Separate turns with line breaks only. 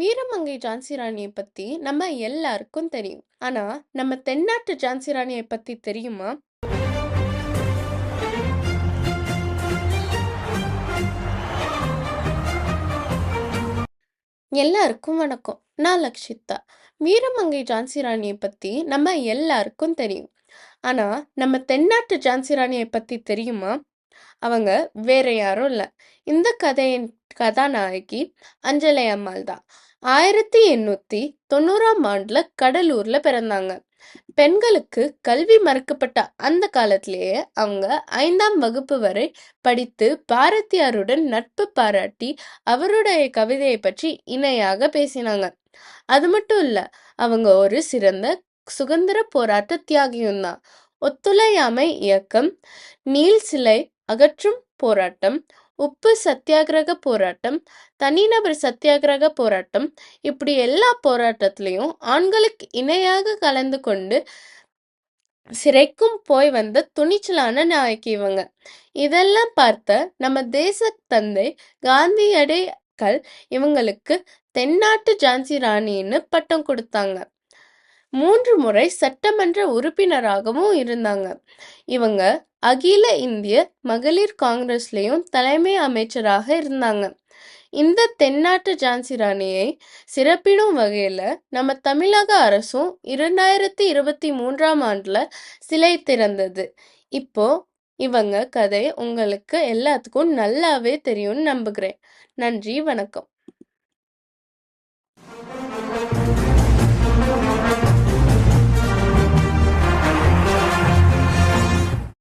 வீரமங்கை ஜான்சி ராணியை பத்தி நம்ம எல்லாருக்கும் தெரியும். ஆனா நம்ம தென்னாட்டு ஜான்சி ராணியை பத்தி தெரியுமா? எல்லாருக்கும் வணக்கம். நான் லக்ஷிதா. வீரமங்கை ஜான்சி ராணியை பத்தி நம்ம எல்லாருக்கும் தெரியும். ஆனா நம்ம தென்னாட்டு ஜான்சி ராணியை பத்தி தெரியுமா? அவங்க வேற யாரும் இல்லை. இந்த கதையின் கதாநாயகி அஞ்சலை அம்மாள் தான். ஆயிரத்தி எண்ணூத்தி தொண்ணூறாம் ஆண்டுல கடலூர்ல பிறந்தாங்க. பெண்களுக்கு கல்வி மறுக்கப்பட்ட அந்த காலத்திலேயே அவங்க ஐந்தாம் வகுப்பு வரை படித்து பாரதியாருடன் நட்பு பாராட்டி அவருடைய கவிதையை பற்றி இணையாக பேசினாங்க. அது மட்டும் இல்ல அவங்க ஒரு சிறந்த சுதந்திர போராட்ட தியாகியும் தான். ஒத்துழையாமை இயக்கம் நீல் சிலை அகற்றும் போராட்டம் உப்பு சத்தியாகிரக போராட்டம் தனிநபர் சத்தியாகிரக போராட்டம் இப்படி எல்லா போராட்டத்திலையும் ஆண்களுக்கு இணையாக கலந்து கொண்டு சிறைக்கும் போய் வந்த துணிச்சலான நாயகி இவங்க. இதெல்லாம் பார்த்த நம்ம தேச தந்தை காந்தியடிகள் இவங்களுக்கு தென்னாட்டு ஜான்சி ராணின்னு பட்டம் கொடுத்தாங்க. மூன்று முறை சட்டமன்ற உறுப்பினராகவும் இருந்தாங்க. இவங்க அகில இந்திய மகளிர் காங்கிரஸ்லேயும் தலைமை அமைச்சராக இருந்தாங்க. இந்த தென்னாட்டு ஜான்சி ராணியை சிறப்பிடும் வகையில் நம்ம தமிழக அரசும் இரண்டாயிரத்தி இருபத்தி மூன்றாம் ஆண்டில் சிலை திறந்தது. இப்போ இவங்க கதை உங்களுக்கு எல்லாத்துக்கும் நல்லாவே தெரியும்னு நம்புகிறேன். நன்றி வணக்கம்.